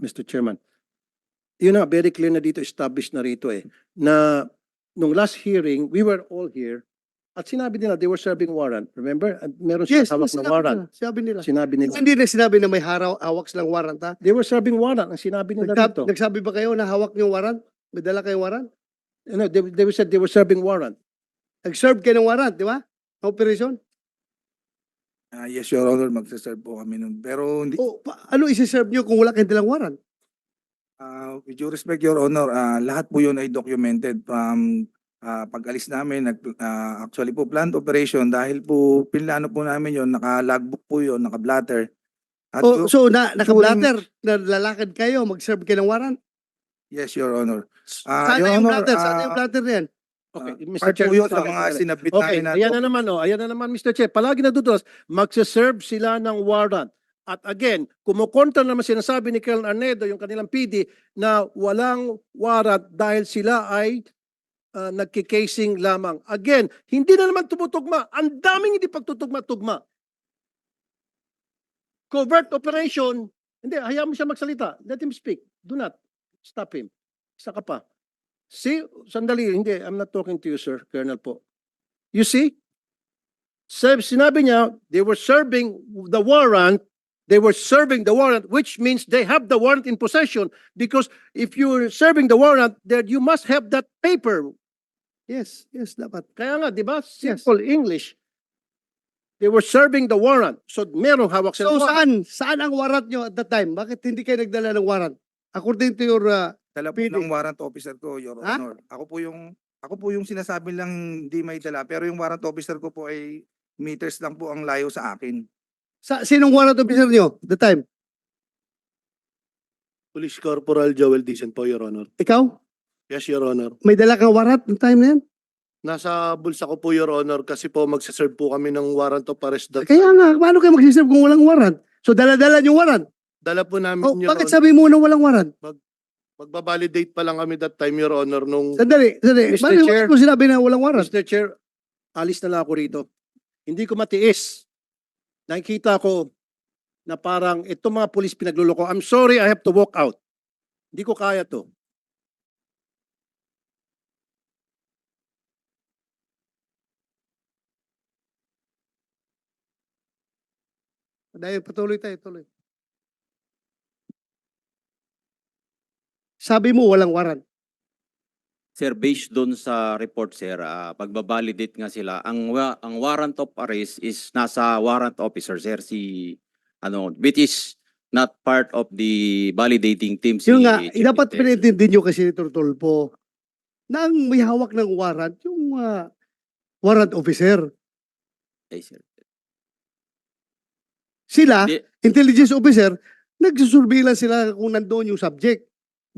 Mr. Chairman. Yun na, very clear na dito, established na rito eh, na nung last hearing, we were all here, at sinabi nila, they were serving warrant. Remember? At meron Yes, hawak na sinabi warrant. nila. Sinabi nila. Sinabi nila. Hindi na sinabi na may haraw, hawak silang warrant ha. They were serving warrant. Ang sinabi nila Nagsab- dito. nagsabi ba kayo na hawak niyo warrant? May dala kayong warrant? You know, they, they said they were serving warrant. Nag-serve kayo ng warrant, di ba? Operation? Ah, yes, Your Honor, magsaserve po kami nun. Pero hindi, O, pa- ano isi-serve niyo kung wala kayong dalang warrant? ah, with due respect, Your Honor, ah, lahat po yun ay documented from ah, pag-alis namin. Nag, ah, actually po, planned operation dahil po pinlano po namin yun, naka-logbook po yun, naka-blatter. At O, so, na, naka-blatter, na lalakad kayo, mag-serve kayo ng warrant? yes, Your Honor. Ah, Saan Your yung Honor, blatter? Saan ah, yung blatter na yan? Okay, ah, Mr. part Chair. po yun sa mga okay. sinabit Okay, namin na ayan na naman, oh, ayan na naman, Mr. Chair. Palagi natutulas, magsaserve sila ng warrant. At again, kumukontra naman sinasabi ni Colonel Arnedo, yung kanilang PD, na walang warrant dahil sila ay uh, nagkikasing lamang. Again, hindi na naman tumutugma. Ang daming hindi pagtutugma-tugma. Covert operation, hindi, hayaan mo siya magsalita. Let him speak. Do not stop him. Isa ka pa. See, sandali, hindi, I'm not talking to you, sir, Colonel po. You see? Sab- Sinabi niya, they were serving the warrant, they were serving the warrant, which means they have the warrant in possession, because if you're serving the warrant, then you must have that paper. Yes, yes, dapat. Kaya nga, di ba? Simple English. They were serving the warrant. So, merong hawak sila. So, saan? Saan ang warrant nyo at that time? Bakit hindi kayo nagdala ng warrant? According to your, uh, dala po PD. ng warrant officer ko, Your Ha? Honor. Ako po yung ako po yung sinasabi lang hindi may dala, pero yung warrant officer ko po ay meters lang po ang layo sa akin. sa, sinong warrant officer nyo the time? Police Corporal Joel Dicen po, Your Honor. Ikaw? Yes, Your Honor. May dala kang warrant ng time na yan? Nasa bulsa ko po, Your Honor, kasi po magsaserve po kami ng warrant of arrest. That, Kaya nga, paano kayo mag-serve kung walang warrant? So, dala-dala yung warrant. dala po namin, Oh, Your bakit Honor. sabi mo na walang warrant? Magbabalidate pa lang kami that time, Your Honor, nung Sandali, sandali. Mr. Bakit Chair. mo sinabi na walang warrant? Mr. Chair, alis na lang ako rito. Hindi ko matiis. Nakikita ko na parang itong mga pulis pinagluloko. I'm sorry, I have to walk out. Hindi ko kaya to. Dahil patuloy tayo, tuloy. Sabi mo walang warrant. Sir, based doon sa report, sir, ah, pagbabalidate nga sila, ang, wa- ang warrant of arrest is nasa warrant officer, sir, si, ano, which is not part of the validating team. Si Yung nga, Chief dapat pinintindi nyo kasi ni Tulpo na ang may hawak ng warrant, yung ah, warrant officer. Ay, sir. Sila, Di- intelligence officer, nagsusurveillance sila kung nandoon yung subject.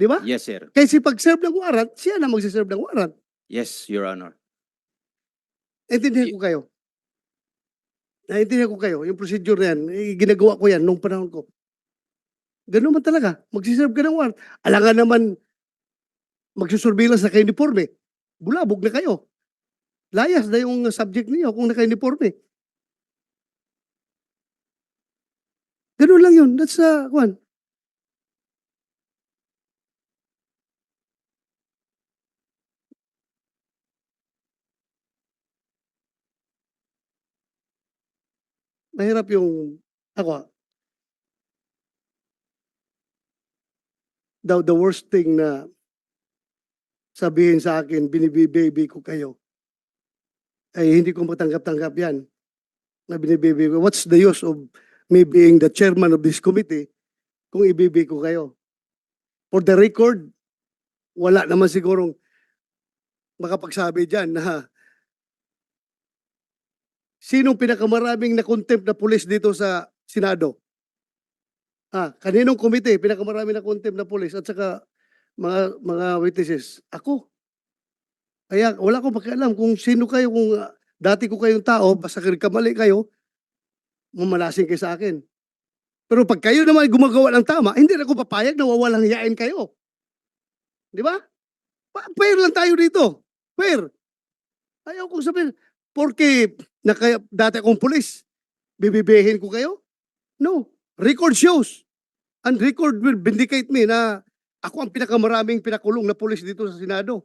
Di ba? Yes, sir. Kasi pag-serve ng warrant, siya na magsiserve ng warrant. Yes, Your Honor. Naintindihan ko kayo. Naintindihan ko kayo. Yung procedure na yan, eh, ginagawa ko yan nung panahon ko. Ganun man talaga. Magsiserve ka ng warrant. Alangan naman magsusurveillance na kayo uniforme. Bulabog na kayo. Layas na yung subject niyo kung naka-uniforme. Ganun lang yun. That's uh, one. Mahirap yung ako. Daw the worst thing na sabihin sa akin, binibibaby ko kayo. Ay hindi ko matanggap-tanggap yan. Na binibibaby ko. What's the use of me being the chairman of this committee kung ibibi ko kayo? For the record, wala naman sigurong makapagsabi dyan na sinong pinakamaraming na contempt na pulis dito sa Senado? Ah, kaninong komite pinakamaraming na contempt na pulis at saka mga mga witnesses? Ako. Kaya wala ko pakialam kung sino kayo, kung ah, dati ko kayong tao, basta kamali kayo, mamalasing kayo sa akin. Pero pag kayo naman gumagawa ng tama, hindi na ako papayag na wawalang hiyain kayo. Di ba? Fair lang tayo dito. Fair. Ayaw kong sabihin, porque na kaya, dati akong pulis, bibibihin ko kayo? No. Record shows. And record will vindicate me na ako ang pinakamaraming pinakulong na pulis dito sa Senado.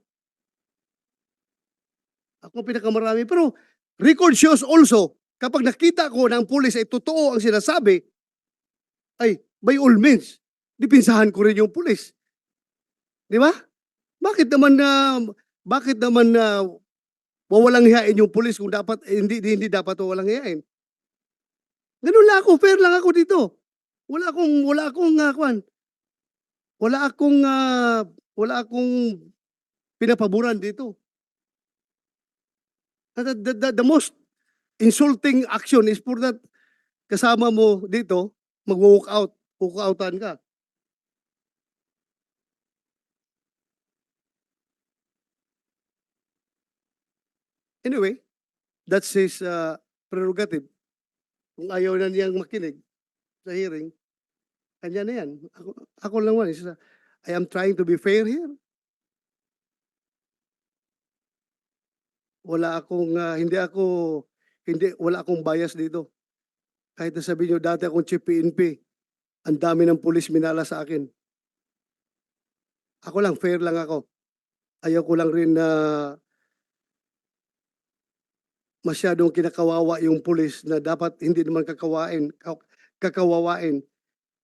Ako ang pinakamarami. Pero record shows also, kapag nakita ko na ang pulis ay totoo ang sinasabi, ay, by all means, dipinsahan ko rin yung pulis. Di ba? Bakit naman na, bakit naman na wawalang hiyain yung pulis kung dapat, eh, hindi, hindi dapat wawalang hiyain? Ganun lang ako, fair lang ako dito. Wala akong, wala akong, uh, kwan, wala akong, ah, wala akong pinapaboran dito. The, the, the, the most insulting action is for that kasama mo dito, mag-walk out, walk outan ka. Anyway, that's his uh, prerogative. Kung ayaw na niyang makinig sa hearing, kanya na yan. Ako, ako lang man, is, uh, I am trying to be fair here. Wala akong, uh, hindi ako, hindi, wala akong bias dito. Kahit na sabihin nyo, dati akong chief PNP, ang dami ng pulis minala sa akin. Ako lang, fair lang ako. Ayaw ko lang rin na masyadong kinakawawa yung pulis na dapat hindi naman kakawain, ka- kakawawain.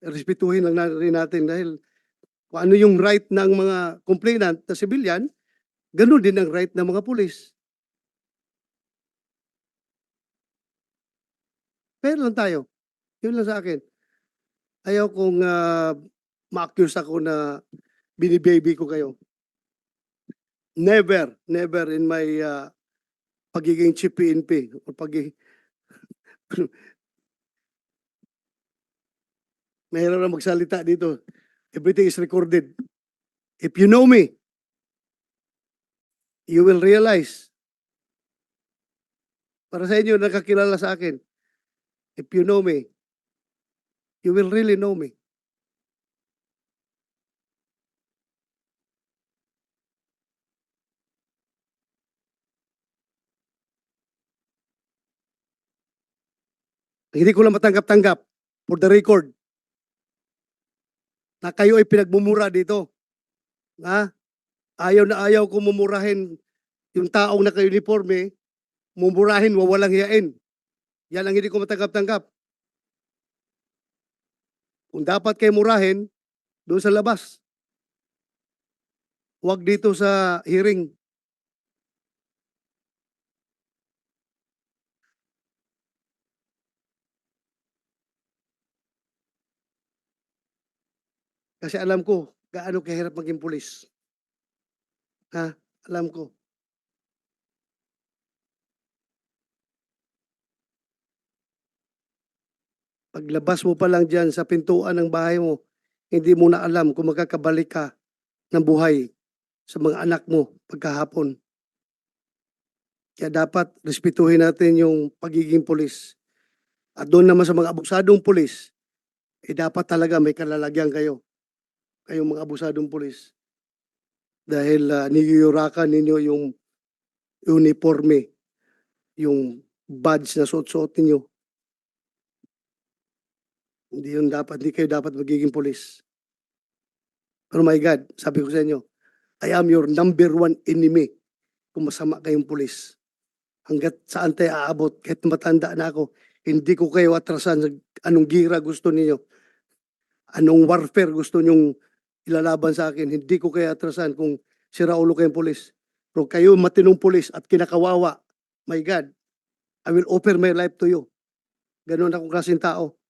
Respetuhin lang na rin natin dahil kung ano yung right ng mga complainant na civilian, ganun din ang right ng mga pulis. Fair lang tayo. Yun lang sa akin. Ayaw kong uh, ma-accuse ako na binibaby ko kayo. Never, never in my uh, pagiging chief PNP o pagiging Mayroon na magsalita dito. Everything is recorded. If you know me, you will realize para sa inyo nakakilala sa akin, if you know me, you will really know me. Hindi ko lang matanggap-tanggap for the record na kayo ay pinagmumura dito. Ha? Ayaw na ayaw ko mumurahin yung taong naka-uniforme, mumurahin, wawalang hiyain. Yan ang hindi ko matanggap-tanggap. Kung dapat kayo murahin, doon sa labas. Huwag dito sa hearing. Kasi alam ko gaano kahirap maging pulis. Ha? Alam ko. Paglabas mo pa lang dyan sa pintuan ng bahay mo, hindi mo na alam kung magkakabalik ka ng buhay sa mga anak mo pagkahapon. Kaya dapat respetuhin natin yung pagiging pulis. At doon naman sa mga abusadong pulis, eh dapat talaga may kalalagyan kayo. Kayong mga abusadong pulis. Dahil uh, niyuyurakan ninyo yung uniforme, yung badge na suot-suot ninyo. Hindi yun dapat, hindi kayo dapat magiging pulis. Pero my God, sabi ko sa inyo, I am your number one enemy kung masama kayong pulis. Hanggat saan tayo aabot, kahit matanda na ako, hindi ko kayo atrasan sa anong gira gusto ninyo. Anong warfare gusto nyong ilalaban sa akin. Hindi ko kayo atrasan kung sira ulo kayong pulis. Pero kayo matinong pulis at kinakawawa, my God, I will offer my life to you. Ganun akong klaseng tao.